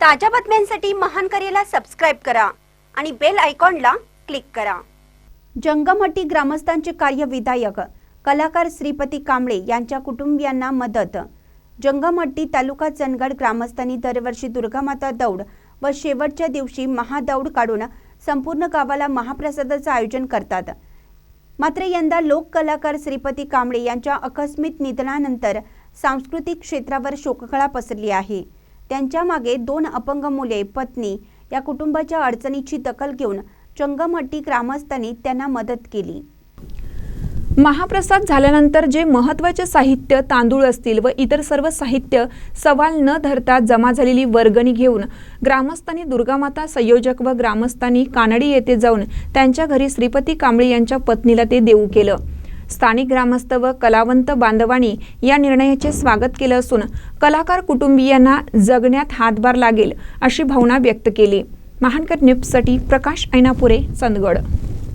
ताज्या बातम्यांसाठी महान करेला सबस्क्राईब करा आणि बेल आयकॉनला क्लिक करा. जंगमहट्टी ग्रामस्थांचे कार्य विधायक कलाकार श्रीपती कांबळे यांच्या कुटुंबियांना मदत. जंगमहट्टी तालुका चंदगड ग्रामस्थांनी दरवर्षी दुर्गामाता दौड व शेवटच्या दिवशी महादौड काढून संपूर्ण गावाला महाप्रसादाचं आयोजन करतात. मात्र यंदा लोक कलाकार श्रीपती कांबळे यांच्या अकस्मित निधनानंतर सांस्कृतिक क्षेत्रावर शोककळा पसरली आहे. त्यांच्या मागे दोन अपंग मुले पत्नी या कुटुंबाच्या अडचणीची दखल घेऊन चंगमहट्टी ग्रामस्थांनी त्यांना मदत केली. महाप्रसाद झाल्यानंतर जे महत्त्वाचे साहित्य तांदूळ असतील व इतर सर्व साहित्य सवाल न धरता जमा झालेली वर्गणी घेऊन ग्रामस्थांनी दुर्गामाता संयोजक व ग्रामस्थांनी कानडी येथे जाऊन त्यांच्या घरी श्रीपती कांबळे यांच्या पत्नीला ते देऊ केलं. स्थानिक ग्रामस्थ व कलावंत बांधवांनी या निर्णयाचे स्वागत केलं असून कलाकार कुटुंबियांना जगण्यात हातभार लागेल अशी भावना व्यक्त केली. महानकर न्यूजसाठी प्रकाश ऐनापुरे चंदगड.